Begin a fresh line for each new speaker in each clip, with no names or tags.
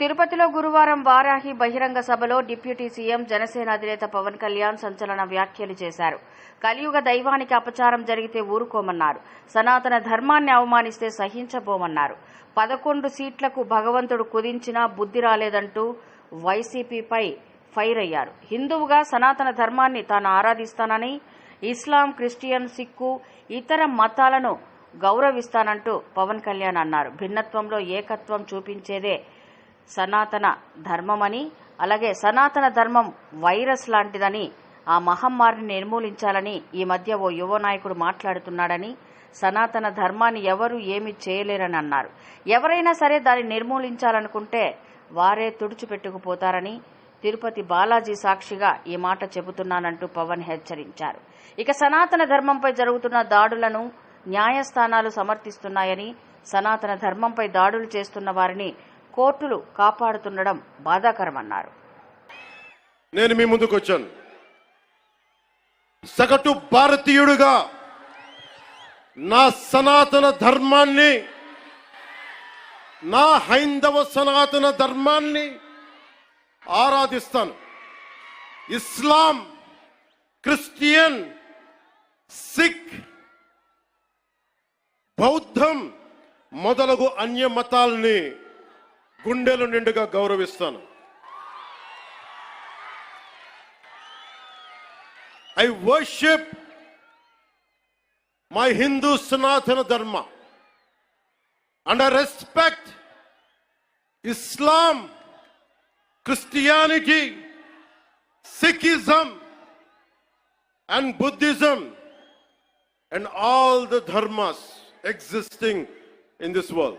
తిరుపతిలో గురువారం వారాహి బహిరంగ సభలో డిప్యూటీ సీఎం జనసేన అధినేత పవన్ కళ్యాణ్ సంచలన వ్యాఖ్యలు చేశారు. కలియుగ దైవానికి అపచారం జరిగితే ఊరుకోమన్నారు. సనాతన ధర్మాన్ని అవమానిస్తే సహించబోమన్నారు. పదకొండు సీట్లకు భగవంతుడు కుదించినా బుద్ధి రాలేదంటూ వైసీపీపై ఫైర్ అయ్యారు. హిందువుగా సనాతన ధర్మాన్ని తాను ఆరాధిస్తానని ఇస్లాం క్రిస్టియన్ సిక్కు ఇతర మతాలను గౌరవిస్తానంటూ పవన్ కళ్యాణ్ అన్నారు. భిన్నత్వంలో ఏకత్వం చూపించేదే సనాతన ధర్మమని అలాగే సనాతన ధర్మం వైరస్ లాంటిదని ఆ మహమ్మారిని నిర్మూలించాలని ఈ మధ్య ఓ యువ నాయకుడు మాట్లాడుతున్నాడని సనాతన ధర్మాన్ని ఎవరు ఏమి చేయలేరని అన్నారు. ఎవరైనా సరే దాన్ని నిర్మూలించాలనుకుంటే వారే తుడిచిపెట్టుకుపోతారని తిరుపతి బాలాజీ సాక్షిగా ఈ మాట చెబుతున్నానంటూ పవన్ హెచ్చరించారు. ఇక సనాతన ధర్మంపై జరుగుతున్న దాడులను న్యాయస్థానాలు సమర్థిస్తున్నాయని సనాతన ధర్మంపై దాడులు చేస్తున్న వారిని కోర్టులు కాపాడుతుండడం బాధాకరమన్నారు.
నేను మీ ముందుకు వచ్చాను. సగటు భారతీయుడిగా నా సనాతన ధర్మాన్ని నా హైందవ సనాతన ధర్మాన్ని ఆరాధిస్తాను. ఇస్లాం క్రిస్టియన్ సిక్ బౌద్ధం మొదలగు అన్య మతాల్ని గుండెలు నిండుగా గౌరవిస్తాను I worship my Hindu Sanatana Dharma and I respect Islam, Christianity, Sikhism, and Buddhism, and all the dharmas existing in this world.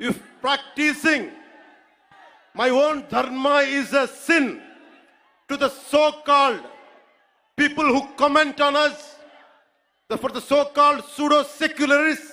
If practicing. My own dharma is a sin to the so-called people who comment on us, for the so-called pseudo-secularists,